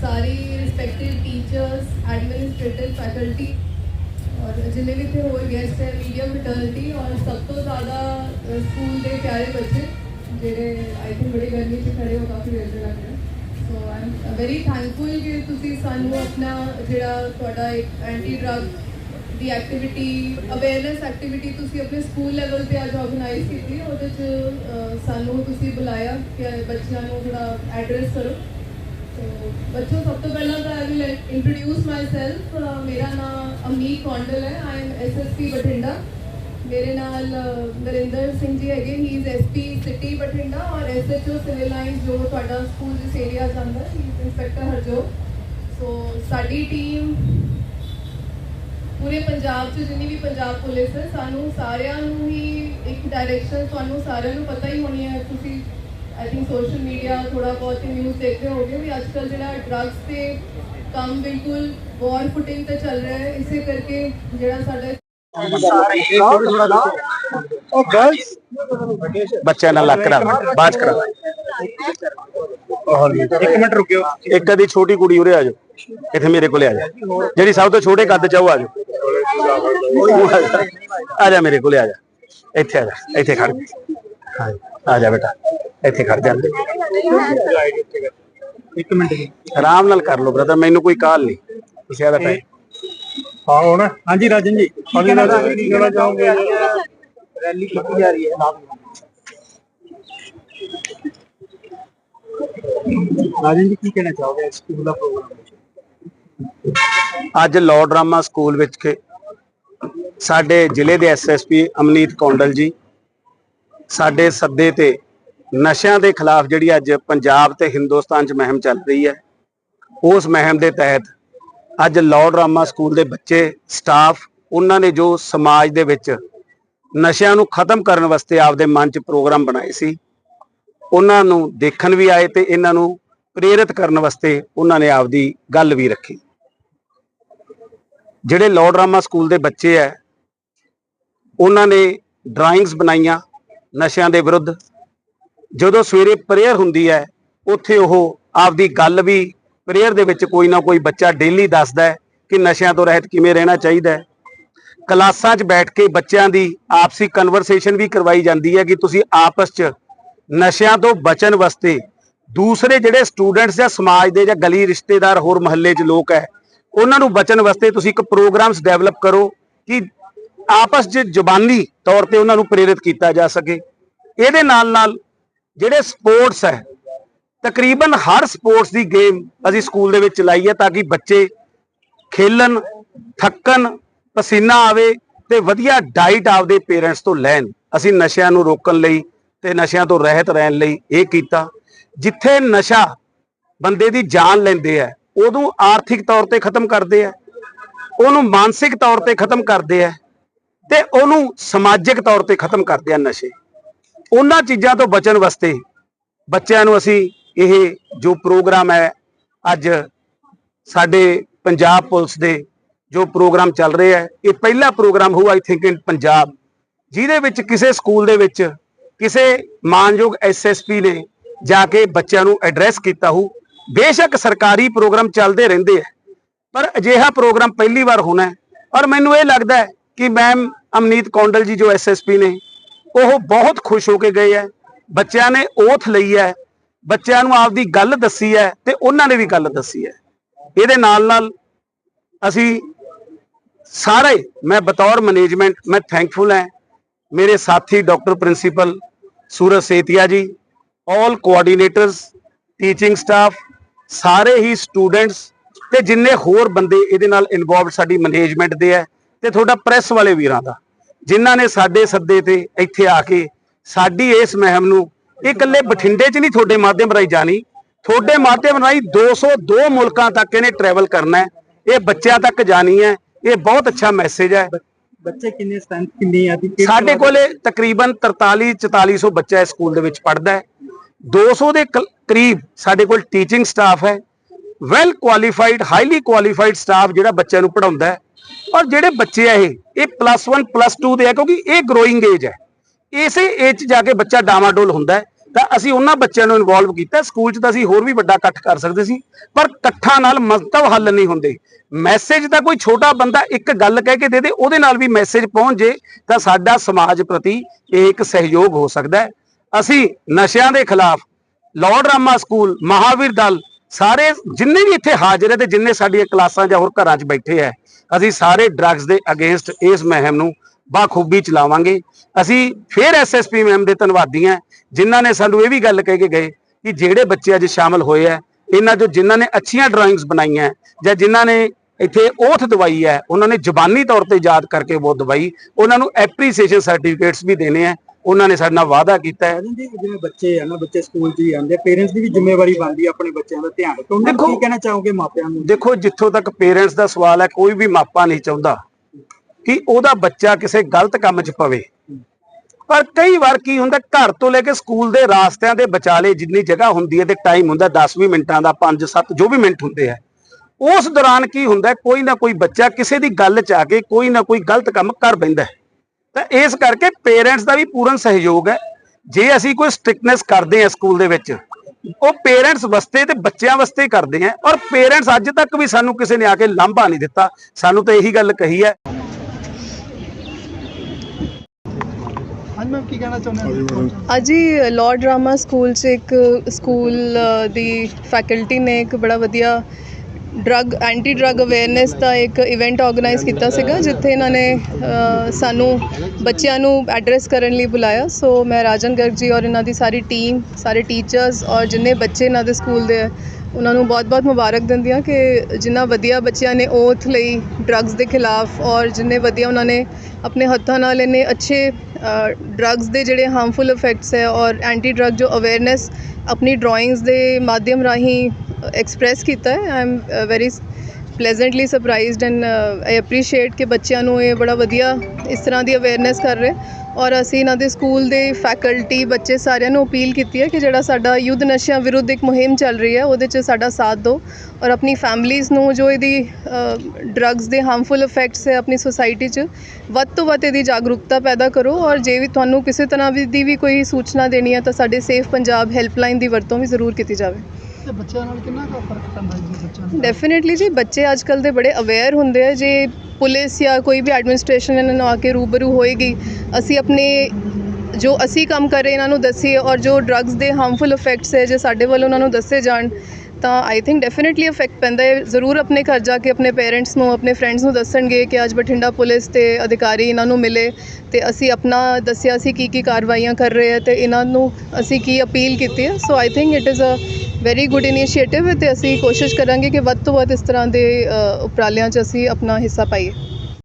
ਸਾਰੀ respective teachers administrative faculty ਔਰ ਜਿੰਨੇ ਵੀ ਇੱਥੇ ਹੋਰ ਗੈਸਟ ਹੈ ਮੀਡੀਆ ਫੈਟਰਨਿਟੀ ਔਰ ਸਭ ਤੋਂ ਜ਼ਿਆਦਾ ਸਕੂਲ ਦੇ ਪਿਆਰੇ ਬੱਚੇ, ਜਿਹੜੇ ਆਈ ਥਿੰਕ ਬੜੀ ਗਰਮੀ 'ਚ ਖੜੇ ਹੋ, ਕਾਫੀ ਵੇਰ ਲੱਗ ਰਹੇ। So I am very thankful ਕਿ ਤੁਸੀਂ ਸਾਨੂੰ ਆਪਣਾ ਜਿਹੜਾ ਤੁਹਾਡਾ ਇੱਕ ਐਂਟੀ ਡਰਗ ਦੀ ਐਕਟੀਵਿਟੀ ਅਵੇਅਰਨੈਸ ਐਕਟੀਵਿਟੀ ਤੁਸੀਂ ਆਪਣੇ ਸਕੂਲ ਲੈਵਲ ਤੇ ਅੱਜ ਆਰਗੇਨਾਈਜ਼ ਕੀਤੀ, ਉਹਦੇ 'ਚ ਸਾਨੂੰ ਤੁਸੀਂ ਬੁਲਾਇਆ ਕਿ ਬੱਚਿਆਂ ਨੂੰ ਥੋੜਾ ਐਡਰੈਸ ਕਰੋ। ਬੱਚੋ ਸਭ ਤੋਂ ਪਹਿਲਾਂ ਤਾਂ ਆਈ ਵਿਲ ਇੰਟਰੋਡਿਊਸ ਮਾਈਸੈਲਫ ਮੇਰਾ ਨਾਮ ਅਮਨੀਤ ਕੌਂਡਲ ਹੈ। I am SSP Bathinda. ਮੇਰੇ ਨਾਲ ਨਰਿੰਦਰ ਸਿੰਘ ਜੀ ਹੈਗੇ। He is SP city Bathinda ਔਰ ਐਸਐਚਓ ਸਿਵਲ ਲਾਈਨਸ ਜੋ ਤੁਹਾਡਾ ਸਕੂਲ ਜਿਸ ਏਰੀਆ ਜਾਂਦਾ ਹੀ ਇਜ਼ ਇੰਸਪੈਕਟਰ ਹਰਜੋ ਸੋ ਸਾਡੀ ਟੀਮ ਪੂਰੇ ਪੰਜਾਬ 'ਚ, ਜਿੰਨੀ ਵੀ ਪੰਜਾਬ ਪੁਲਿਸ ਹੈ, ਸਾਨੂੰ ਸਾਰਿਆਂ ਨੂੰ ਹੀ ਇੱਕ ਡਾਇਰੈਕਸ਼ਨ ਤੁਹਾਨੂੰ ਸਾਰਿਆਂ ਨੂੰ ਪਤਾ ਹੀ ਹੋਣੀ ਹੈ। ਤੁਸੀਂ ਆਈ ਥਿੰਕ ਸੋਸ਼ਲ ਮੀਡੀਆ ਥੋੜਾ ਬਹੁਤ ਨਿਊਜ਼ ਦੇਖਦੇ ਹੋਗੇ ਵੀ ਅੱਜ ਕੱਲ ਜਿਹੜਾ ਡਰੱਗਸ ਤੇ ਕੰਮ ਬਿਲਕੁਲ ਵਾਰ ਫੁਟਿੰਗ ਤੇ ਚੱਲ ਰਿਹਾ ਹੈ ਇਸੇ ਕਰਕੇ ਜਿਹੜਾ ਸਾਡਾ ਉਹ ਗਰਲਸ ਬੱਚਿਆਂ ਨਾਲ ਲੱਗ ਕਰਾ ਬਾਅਦ 'ਚ ਕਰਾ ਇੱਕ ਮਿੰਟ ਰੁਕਿਓ ਇੱਕ ਅਦੀ ਛੋਟੀ ਕੁੜੀ ਉਰੇ ਆ ਜਾਓ ਇੱਥੇ ਮੇਰੇ ਕੋਲੇ ਆ ਜਾ ਜਿਹੜੀ ਸਭ ਤੋਂ ਛੋਟੇ ਕੱਦ ਚ ਆ ਉਹ ਆ ਜਾਓ ਆ ਜਾ ਮੇਰੇ ਕੋਲੇ ਆ ਜਾ ਇੱਥੇ ਆ ਜਾ ਇੱਥੇ ਖੜ ਹਾਂ ਆ ਜਾ ਬੇਟਾ ਇੱਥੇ ਖੜ ਜਾ ਇੱਕ ਮਿੰਟ ਜੀ। ਆਰਾਮ ਨਾਲ ਕਰ ਲਓ ਬ੍ਰਦਰ ਮੈਨੂੰ ਕੋਈ ਕਾਲ ਨਹੀਂ। ਤੁਸੀਂ ਆਦਾ ਟਾਈਮ ਹਾਂ ਹੁਣ? ਹਾਂਜੀ ਰਾਜਨ ਜੀ। ਕੀ ਕਹਿਣਾ ਕੀ ਕਹਿਣਾ ਚਾਹੋਗੇ? ਰੈਲੀ ਕੀਤੀ ਜਾ ਰਹੀ ਹੈ। ਰਾਜਨ ਜੀ ਕੀ ਕਹਿਣਾ ਚਾਹੋਗੇ ਸਕੂਲ ਦਾ ਪ੍ਰੋਗਰਾਮ ਅੱਜ ਲਾਅ ਡਰਾਮਾ ਸਕੂਲ ਵਿੱਚ ਕੇ ਸਾਡੇ ਜ਼ਿਲ੍ਹੇ ਦੇ ਐਸਐਸਪੀ ਅਮਨੀਤ ਕੌਂਡਲ ਜੀ ਸਾਡੇ ਸੱਦੇ ਤੇ ਨਸ਼ਿਆਂ ਦੇ ਖਿਲਾਫ ਜਿਹੜੀ ਅੱਜ ਪੰਜਾਬ ਤੇ ਹਿੰਦੁਸਤਾਨ 'ਚ ਮਹਿਮ ਚੱਲ ਰਹੀ ਹੈ, ਉਸ ਮੁਹਿੰਮ ਦੇ ਤਹਿਤ ਅੱਜ ਲਾਅ ਡਰਾਮਾ ਸਕੂਲ ਦੇ ਬੱਚੇ, ਸਟਾਫ, ਉਹਨਾਂ ਨੇ ਜੋ ਸਮਾਜ ਦੇ ਵਿੱਚ ਨਸ਼ਿਆਂ ਨੂੰ ਖਤਮ ਕਰਨ ਵਾਸਤੇ ਆਪਦੇ ਮਨ 'ਚ ਪ੍ਰੋਗਰਾਮ ਬਣਾਏ ਸੀ, ਉਹਨਾਂ ਨੂੰ ਦੇਖਣ ਵੀ ਆਏ ਤੇ ਇਹਨਾਂ ਨੂੰ ਪ੍ਰੇਰਿਤ ਕਰਨ ਵਾਸਤੇ ਉਹਨਾਂ ਨੇ ਆਪਦੀ ਗੱਲ ਵੀ ਰੱਖੀ। ਜਿਹੜੇ ਲਾਅ ਡਰਾਮਾ ਸਕੂਲ ਦੇ ਬੱਚੇ ਐ ਉਹਨਾਂ ਨੇ ਡਰਾਇੰਗਸ ਬਣਾਈਆਂ ਨਸ਼ਿਆਂ ਦੇ ਵਿਰੁੱਧ ਜਦੋਂ ਸਵੇਰੇ ਪ੍ਰੇਅਰ ਹੁੰਦੀ ਹੈ, ਉੱਥੇ ਉਹ ਆਪਦੀ ਗੱਲ ਵੀ ਪ੍ਰੇਅਰ ਦੇ ਵਿੱਚ ਕੋਈ ਨਾ ਕੋਈ ਬੱਚਾ ਡੇਲੀ ਦੱਸਦਾ ਹੈ ਕਿ ਨਸ਼ਿਆਂ ਤੋਂ ਰਹਿਤ ਕਿਵੇਂ ਰਹਿਣਾ ਚਾਹੀਦਾ ਹੈ। ਕਲਾਸਾਂ 'ਚ ਬੈਠ ਕੇ ਬੱਚਿਆਂ ਦੀ ਆਪਸੀ ਕਨਵਰਸੇਸ਼ਨ ਵੀ ਕਰਵਾਈ ਜਾਂਦੀ ਹੈ ਕਿ ਤੁਸੀਂ ਆਪਸ 'ਚ ਨਸ਼ਿਆਂ ਤੋਂ ਬਚਣ ਵਾਸਤੇ ਦੂਸਰੇ ਜਿਹੜੇ ਸਟੂਡੈਂਟਸ ਜਾਂ ਸਮਾਜ ਦੇ ਜਾਂ ਗਲੀ ਰਿਸ਼ਤੇਦਾਰ ਹੋਰ ਮਹੱਲੇ 'ਚ ਲੋਕ ਹੈ, ਉਹਨਾਂ ਨੂੰ ਬਚਣ ਵਾਸਤੇ ਤੁਸੀਂ ਇੱਕ ਪ੍ਰੋਗਰਾਮਸ ਡਿਵੈਲਪ ਕਰੋ ਕਿ ਆਪਸ 'ਚ ਜ਼ੁਬਾਨੀ ਤੌਰ ਤੇ ਉਹਨਾਂ ਨੂੰ ਪ੍ਰੇਰਿਤ ਕੀਤਾ ਜਾ ਸਕੇ। ਇਹਦੇ ਨਾਲ ਨਾਲ ਜਿਹੜੇ ਸਪੋਰਟਸ ਹੈ, ਤਕਰੀਬਨ ਹਰ ਸਪੋਰਟਸ ਦੀ ਗੇਮ ਅਸੀਂ ਸਕੂਲ ਦੇ ਵਿੱਚ ਚਲਾਈ ਹੈ ਤਾਂ ਕਿ ਬੱਚੇ ਖੇਲਣ, ਥੱਕਣ, ਪਸੀਨਾ ਆਵੇ ਤੇ ਵਧੀਆ ਡਾਈਟ ਆਪਦੇ ਪੇਰੈਂਟਸ ਤੋਂ ਲੈਣ। ਅਸੀਂ ਨਸ਼ਿਆਂ ਨੂੰ ਰੋਕਣ ਲਈ ਤੇ ਨਸ਼ਿਆਂ ਤੋਂ ਰਹਿਤ ਰਹਿਣ ਲਈ ਇਹ ਕੀਤਾ। ਜਿੱਥੇ ਨਸ਼ਾ ਬੰਦੇ ਦੀ ਜਾਨ ਲੈਂਦੇ ਆ, ਉਦੋਂ ਆਰਥਿਕ ਤੌਰ ਤੇ ਖਤਮ ਕਰਦੇ ਆ, ਉਹਨੂੰ ਮਾਨਸਿਕ ਤੌਰ ਤੇ ਖਤਮ ਕਰਦੇ ਆ ਤੇ ਉਹਨੂੰ ਸਮਾਜਿਕ ਤੌਰ ਤੇ ਖਤਮ ਕਰਦੇ ਆ ਨਸ਼ੇ। ਉਹਨਾਂ ਚੀਜ਼ਾਂ ਤੋਂ ਬਚਣ ਵਾਸਤੇ ਬੱਚਿਆਂ ਨੂੰ ਅਸੀਂ ਇਹ ਜੋ ਪ੍ਰੋਗਰਾਮ ਹੈ ਅੱਜ ਸਾਡੇ ਪੰਜਾਬ ਪੁਲਿਸ ਦੇ ਜੋ ਪ੍ਰੋਗਰਾਮ ਚੱਲ ਰਿਹਾ ਹੈ, ਇਹ ਪਹਿਲਾ ਪ੍ਰੋਗਰਾਮ ਹੋਊ ਆਈ ਥਿੰਕ ਇਨ ਪੰਜਾਬ, ਜਿਹਦੇ ਵਿੱਚ ਕਿਸੇ ਸਕੂਲ ਦੇ ਵਿੱਚ ਕਿਸੇ ਮਾਨਯੋਗ ਐਸਐਸਪੀ ਨੇ ਜਾ ਕੇ ਬੱਚਿਆਂ ਨੂੰ ਐਡਰੈਸ ਕੀਤਾ ਹੋ ਬੇਸ਼ੱਕ ਸਰਕਾਰੀ ਪ੍ਰੋਗਰਾਮ ਚੱਲਦੇ ਰਹਿੰਦੇ ਆ ਪਰ ਅਜਿਹਾ ਪ੍ਰੋਗਰਾਮ ਪਹਿਲੀ ਵਾਰ ਹੋਣਾ ਹੈ। ਔਰ ਮੈਨੂੰ ਇਹ ਲੱਗਦਾ ਹੈ ਕਿ ਮੈਮ ਅਮਨੀਤ ਕੌਂਡਲ ਜੀ ਜੋ ਐਸਐਸਪੀ ਨੇ ਉਹ ਬਹੁਤ ਖੁਸ਼ ਹੋ ਕੇ ਗਏ ਹੈ ਬੱਚਿਆਂ ਨੇ ਓਥ ਲਈ ਹੈ ਬੱਚਿਆਂ ਨੂੰ ਆਪਦੀ ਗੱਲ ਦੱਸੀ ਹੈ ਤੇ ਉਹਨਾਂ ਨੇ ਵੀ ਗੱਲ ਦੱਸੀ ਹੈ ਇਹਦੇ ਨਾਲ ਨਾਲ ਅਸੀਂ ਸਾਰੇ, ਮੈਂ ਬਤੌਰ ਮੈਨੇਜਮੈਂਟ ਮੈਂ ਥੈਂਕਫੁਲ ਹਾਂ ਮੇਰੇ ਸਾਥੀ ਡਾਕਟਰ ਪ੍ਰਿੰਸੀਪਲ ਸੂਰਜ ਸੇਤੀਆ ਜੀ ਆਲ ਕੋਆਰਡੀਨੇਟਰਸ ਟੀਚਿੰਗ ਸਟਾਫ ਸਾਰੇ ਹੀ ਸਟੂਡੈਂਟਸ ਤੇ ਜਿੰਨੇ ਹੋਰ ਬੰਦੇ ਇਹਦੇ ਨਾਲ ਇਨਵੋਲਵਡ ਸਾਡੀ ਮੈਨੇਜਮੈਂਟ ਦੇ ਹੈ ਤੇ ਤੁਹਾਡਾ ਪ੍ਰੈਸ ਵਾਲੇ ਵੀਰਾਂ ਦਾ। ਜਿਨ੍ਹਾਂ ਨੇ ਸਾਡੇ ਸੱਦੇ ਤੇ ਇੱਥੇ ਆ ਕੇ ਸਾਡੀ ਇਸ ਮੁਹਿੰਮ ਨੂੰ ਇਹ ਇਕੱਲੇ ਬਠਿੰਡੇ 'ਚ ਨਹੀਂ ਤੁਹਾਡੇ ਮਾਧਿਅਮ ਰਾਹੀਂ ਜਾਣੀ। ਤੁਹਾਡੇ ਮਾਧਿਅਮ ਰਾਹੀਂ 202 ਮੁਲਕਾਂ ਤੱਕ ਇਹਨੇ ਟਰੈਵਲ ਕਰਨਾ ਹੈ। ਇਹ ਬੱਚਿਆਂ ਤੱਕ ਜਾਣੀ ਹੈ। ਇਹ ਬਹੁਤ ਅੱਛਾ ਮੈਸੇਜ ਹੈ। ਬੱਚੇ ਕਿੰਨੇ ਸਟਰੈਂਥ ਕਿੰਨੀ ਆ ਦੀ ਸਾਡੇ ਕੋਲੇ ਤਕਰੀਬਨ 43 4400 ਬੱਚਾ ਇਸ ਸਕੂਲ ਦੇ ਵਿੱਚ ਪੜ੍ਹਦਾ ਹੈ। 200 ਦੇ ਕਰੀਬ ਸਾਡੇ ਕੋਲ ਟੀਚਿੰਗ ਸਟਾਫ ਹੈ। Well qualified highly qualified staff ਜਿਹੜਾ ਬੱਚਿਆਂ ਨੂੰ ਪੜਾਉਂਦਾ ਹੈ। ਔਰ ਜਿਹੜੇ ਬੱਚੇ ਆ ਇਹ ਇਹ ਪਲੱਸ 1 ਪਲੱਸ 2 ਦੇ ਆ, ਕਿਉਂਕਿ ਇਹ ਗਰੋਇੰਗ ਏਜ ਹੈ। ਇਸੇ ਏਜ 'ਚ ਜਾ ਕੇ ਬੱਚਾ ਡਾਮਾਡੋਲ ਹੁੰਦਾ ਹੈ। ਤਾਂ ਅਸੀਂ ਉਹਨਾਂ ਬੱਚਿਆਂ ਨੂੰ ਇਨਵੋਲਵ ਕੀਤਾ। ਸਕੂਲ 'ਚ ਤਾਂ ਅਸੀਂ ਹੋਰ ਵੀ ਵੱਡਾ ਇਕੱਠ ਕਰ ਸਕਦੇ ਸੀ, ਪਰ ਇਕੱਠਾਂ ਨਾਲ ਮੰਤਵ ਹੱਲ ਨਹੀਂ ਹੁੰਦੇ। ਮੈਸੇਜ ਤਾਂ ਕੋਈ ਛੋਟਾ ਬੰਦਾ ਇੱਕ ਗੱਲ ਕਹਿ ਕੇ ਦੇ ਦੇ, ਉਹਦੇ ਨਾਲ ਵੀ ਮੈਸੇਜ ਪਹੁੰਚ ਜੇ, ਤਾਂ ਸਾਡਾ ਸਮਾਜ ਪ੍ਰਤੀ ਇਹ ਇੱਕ ਸਹਿਯੋਗ ਹੋ ਸਕਦਾ ਹੈ। ਅਸੀਂ ਨਸ਼ਿਆਂ ਦੇ ਖਿਲਾਫ ਲਾਰਡ ਰਾਮਾ ਸਕੂਲ ਮਹਾਵੀਰ ਦਲ ਸਾਰੇ ਜਿੰਨੇ ਵੀ ਇੱਥੇ ਹਾਜ਼ਰ ਹੈ ਤੇ ਜਿੰਨੇ ਸਾਡੀਆਂ ਕਲਾਸਾਂ ਜਾਂ ਹੋਰ ਘਰਾਂ 'ਚ ਬੈਠੇ ਹੈ ਅਸੀਂ ਸਾਰੇ ਡਰੱਗਸ ਦੇ ਅਗੇਂਸਟ ਇਸ ਮਹਿਮ ਨੂੰ ਬਾਖੂਬੀ ਚਲਾਵਾਂਗੇ। ਅਸੀਂ ਫਿਰ ਐਸਐਸਪੀ ਮੈਮ ਦੇ ਧੰਨਵਾਦੀ ਹਾਂ, ਜਿਨ੍ਹਾਂ ਨੇ ਸਾਨੂੰ ਇਹ ਵੀ ਗੱਲ ਕਹਿ ਕੇ ਗਏ ਕਿ ਜਿਹੜੇ ਬੱਚੇ ਅੱਜ ਸ਼ਾਮਲ ਹੋਏ ਆ, ਇਹਨਾਂ ਚੋਂ ਜਿਨ੍ਹਾਂ ਨੇ ਅੱਛੀਆਂ ਡਰਾਇੰਗਸ ਬਣਾਈਆਂ ਜਾਂ ਜਿਨ੍ਹਾਂ ਨੇ ਇੱਥੇ ਓਥ ਦਵਾਈ ਹੈ, ਉਹਨਾਂ ਨੇ ਜ਼ਬਾਨੀ ਤੌਰ ਤੇ ਯਾਦ ਕਰਕੇ ਉਹ ਦਵਾਈ, ਉਹਨਾਂ ਨੂੰ ਐਪਰੀਸੀਏਸ਼ਨ ਸਰਟੀਫਿਕੇਟਸ ਵੀ ਦੇਣੇ ਆ। ਉਹਨਾਂ ਨੇ ਸਾਡੇ ਨਾਲ ਵਾਅਦਾ ਕੀਤਾ ਹੈ। ਜੀ ਜਿਵੇਂ ਬੱਚੇ ਆ ਨਾ ਬੱਚੇ ਸਕੂਲ 'ਚ ਹੀ ਆਉਂਦੇ ਪੇਰੈਂਟਸ ਦੀ ਵੀ ਜ਼ਿੰਮੇਵਾਰੀ ਬਣਦੀ ਆ ਆਪਣੇ ਬੱਚਿਆਂ ਦਾ ਧਿਆਨ। ਰੱਖੋ ਉਹਨਾਂ ਨੂੰ ਕੀ ਕਹਿਣਾ ਚਾਹੋਗੇ ਮਾਪਿਆਂ ਨੂੰ? ਦੇਖੋ ਜਿੱਥੋਂ ਤੱਕ ਪੇਰੈਂਟਸ ਦਾ ਸਵਾਲ ਹੈ ਕੋਈ ਵੀ ਮਾਪਾ ਨਹੀਂ ਚਾਹੁੰਦਾ ਕਿ ਉਹਦਾ ਬੱਚਾ ਕਿਸੇ ਗਲਤ ਕੰਮ 'ਚ ਪਵੇ। ਪਰ ਕਈ ਵਾਰ ਕੀ ਹੁੰਦਾ ਘਰ ਤੋਂ ਲੈ ਕੇ ਸਕੂਲ ਦੇ ਰਾਸਤਿਆਂ ਦੇ ਵਿਚਾਲੇ ਜਿੰਨੀ ਜਗ੍ਹਾ ਹੁੰਦੀ ਹੈ ਤੇ ਟਾਈਮ ਹੁੰਦਾ 10-20 ਮਿੰਟਾਂ ਦਾ 5-7 ਜੋ ਵੀ ਮਿੰਟ ਹੁੰਦੇ ਆ ਉਸ ਦੌਰਾਨ ਕੀ ਹੁੰਦਾ ਕੋਈ ਨਾ ਕੋਈ ਬੱਚਾ ਕਿਸੇ ਦੀ ਗੱਲ 'ਚ ਆ ਕੇ ਕੋਈ ਨਾ ਕੋਈ ਗਲਤ ਕੰਮ ਕਰ ਬੈਂਦਾ ਹੈ। ਤਾਂ ਇਸ ਕਰਕੇ ਪੇਰੈਂਟਸ ਦਾ ਵੀ ਪੂਰਨ ਸਹਿਯੋਗ ਹੈ। ਜੇ ਅਸੀਂ ਕੋਈ ਸਟ੍ਰਿਕਨੈਸ ਕਰਦੇ ਹਾਂ ਸਕੂਲ ਦੇ ਵਿੱਚ ਉਹ ਪੇਰੈਂਟਸ ਵਾਸਤੇ ਤੇ ਬੱਚਿਆਂ ਵਾਸਤੇ ਕਰਦੇ ਆ ਔਰ ਪੇਰੈਂਟਸ ਅੱਜ ਤੱਕ ਵੀ ਸਾਨੂੰ ਕਿਸੇ ਨੇ ਆ ਕੇ ਲਾਂਭਾ ਨਹੀਂ ਦਿੱਤਾ। ਸਾਨੂੰ ਤਾਂ ਇਹੀ ਗੱਲ ਕਹੀ ਹੈ। ਹਾਂਜੀ ਮੈਮ ਕੀ ਕਹਿਣਾ ਚਾਹੁੰਦੇ ਹੋ? ਅੱਜ ਹੀ ਲਾਰਡ ਰਾਮਾ ਸਕੂਲ 'ਚ ਇੱਕ ਸਕੂਲ ਦੀ ਫੈਕਲਟੀ ਨੇ ਇੱਕ ਬੜਾ ਵਧੀਆ ਡਰੱਗ ਐਂਟੀ ਡਰੱਗ ਅਵੇਅਰਨੈਸ ਦਾ ਇੱਕ ਇਵੈਂਟ ਆਰਗੇਨਾਈਜ਼ ਕੀਤਾ ਸੀਗਾ ਜਿੱਥੇ ਇਹਨਾਂ ਨੇ ਸਾਨੂੰ ਬੱਚਿਆਂ ਨੂੰ ਐਡਰੈਸ ਕਰਨ ਲਈ ਬੁਲਾਇਆ। ਸੋ ਮੈਂ ਰਾਜਨ ਗਰਗ ਜੀ ਔਰ ਇਹਨਾਂ ਦੀ ਸਾਰੀ ਟੀਮ ਸਾਰੇ ਟੀਚਰਸ ਔਰ ਜਿੰਨੇ ਬੱਚੇ ਇਹਨਾਂ ਦੇ ਸਕੂਲ ਦੇ ਹੈ, ਉਹਨਾਂ ਨੂੰ ਬਹੁਤ-ਬਹੁਤ ਮੁਬਾਰਕ ਦਿੰਦੀ ਹਾਂ ਕਿ ਜਿੰਨਾ ਵਧੀਆ ਬੱਚਿਆਂ ਨੇ ਓਥ ਲਈ ਡਰੱਗਸ ਦੇ ਖਿਲਾਫ ਔਰ ਜਿੰਨੇ ਵਧੀਆ ਉਹਨਾਂ ਨੇ ਆਪਣੇ ਹੱਥਾਂ ਨਾਲ ਇਹਨੇ ਅੱਛੇ ਡਰੱਗਸ ਦੇ ਜਿਹੜੇ ਹਾਰਮਫੁਲ ਇਫੈਕਟਸ ਹੈ ਔਰ ਐਂਟੀ ਡਰੱਗ ਜੋ ਅਵੇਅਰਨੈਸ ਆਪਣੀ ਡਰਾਇੰਗਸ ਦੇ ਮਾਧਿਅਮ ਰਾਹੀਂ ਐਕਸਪ੍ਰੈਸ ਕੀਤਾ ਹੈ. I am very pleasantly surprised and I appreciate ਕਿ ਬੱਚਿਆਂ ਨੂੰ ਇਹ ਬੜਾ ਵਧੀਆ ਇਸ ਤਰ੍ਹਾਂ ਦੀ ਅਵੇਅਰਨੈਸ ਕਰ ਰਹੇ ਔਰ ਅਸੀਂ ਇਹਨਾਂ ਦੇ ਸਕੂਲ ਦੇ ਫੈਕਲਟੀ ਬੱਚੇ ਸਾਰਿਆਂ ਨੂੰ ਅਪੀਲ ਕੀਤੀ ਹੈ ਕਿ ਜਿਹੜਾ ਸਾਡਾ ਯੁੱਧ ਨਸ਼ਿਆਂ ਵਿਰੁੱਧ ਇੱਕ ਮੁਹਿੰਮ ਚੱਲ ਰਹੀ ਹੈ, ਉਹਦੇ 'ਚ ਸਾਡਾ ਸਾਥ ਦਿਓ ਔਰ ਆਪਣੀ ਫੈਮਲੀਜ਼ ਨੂੰ ਜੋ ਇਹਦੀ ਡਰੱਗਸ ਦੇ ਹਾਰਮਫੁਲ ਇਫੈਕਟਸ ਹੈ ਆਪਣੀ ਸੋਸਾਇਟੀ 'ਚ, ਵੱਧ ਤੋਂ ਵੱਧ ਇਹਦੀ ਜਾਗਰੂਕਤਾ ਪੈਦਾ ਕਰੋ ਔਰ ਜੇ ਵੀ ਤੁਹਾਨੂੰ ਕਿਸੇ ਤਰ੍ਹਾਂ ਦੀ ਵੀ ਕੋਈ ਸੂਚਨਾ ਦੇਣੀ ਹੈ ਤਾਂ ਸਾਡੇ ਸੇਫ ਪੰਜਾਬ ਹੈਲਪਲਾਈਨ ਦੀ ਵਰਤੋਂ ਵੀ ਜ਼ਰੂਰ ਕੀਤੀ ਜਾਵੇ। ਤੇ ਬੱਚਿਆਂ ਨਾਲ ਕਿੰਨਾ ਕੁ ਫ਼ਰਕ ਪੈਂਦਾ ਜੀ ਬੱਚਿਆਂ ਨੂੰ? ਡੈਫੀਨਿਟਲੀ ਜੀ, ਬੱਚੇ ਅੱਜ ਕੱਲ ਦੇ ਬੜੇ ਅਵੇਅਰ ਹੁੰਦੇ ਆ, ਜੇ ਪੁਲਿਸ ਜਾਂ ਕੋਈ ਵੀ ਐਡਮਿਨਿਸਟ੍ਰੇਸ਼ਨ ਇਹਨਾਂ ਨੂੰ ਆ ਕੇ ਰੂਬਰੂ ਹੋਏਗੀ, ਅਸੀਂ ਆਪਣੇ ਜੋ ਅਸੀਂ ਕੰਮ ਕਰ ਰਹੇ ਇਹਨਾਂ ਨੂੰ ਦੱਸੀਏ ਔਰ ਜੋ ਡਰੱਗਸ ਦੇ ਹਾਰਮਫੁਲ ਇਫੈਕਟਸ ਹੈ, ਜੇ ਸਾਡੇ ਵੱਲੋਂ ਉਹਨਾਂ ਨੂੰ ਦੱਸੇ ਜਾਣ, ਤਾਂ ਆਈ ਥਿੰਕ ਡੈਫੀਨਿਟਲੀ ਇਫੈਕਟ ਪੈਂਦਾ ਹੈ। ਜ਼ਰੂਰ ਆਪਣੇ ਘਰ ਜਾ ਕੇ ਆਪਣੇ ਪੇਰੈਂਟਸ ਨੂੰ, ਆਪਣੇ ਫਰੈਂਡਸ ਨੂੰ ਦੱਸਣਗੇ ਕਿ ਅੱਜ ਬਠਿੰਡਾ ਪੁਲਿਸ ਤੇ ਅਧਿਕਾਰੀ ਇਹਨਾਂ ਨੂੰ ਮਿਲੇ ਤੇ ਅਸੀਂ ਆਪਣਾ ਦੱਸਿਆ ਸੀ ਕੀ ਕੀ ਕਾਰਵਾਈਆਂ ਕਰ ਰਹੇ ਆ ਤੇ ਇਹਨਾਂ ਨੂੰ ਅਸੀਂ ਕੀ ਅਪੀਲ ਕੀਤੀ ਹੈ। So I think it is a very good initiative ਤੇ ਅਸੀਂ ਕੋਸ਼ਿਸ਼ ਕਰਾਂਗੇ ਕਿ ਵੱਧ ਤੋਂ ਵੱਧ ਇਸ ਤਰ੍ਹਾਂ ਦੇ ਉਪਰਾਲਿਆਂ 'ਚ ਅਸੀਂ ਆਪਣਾ ਹਿੱਸਾ ਪਾਈਏ।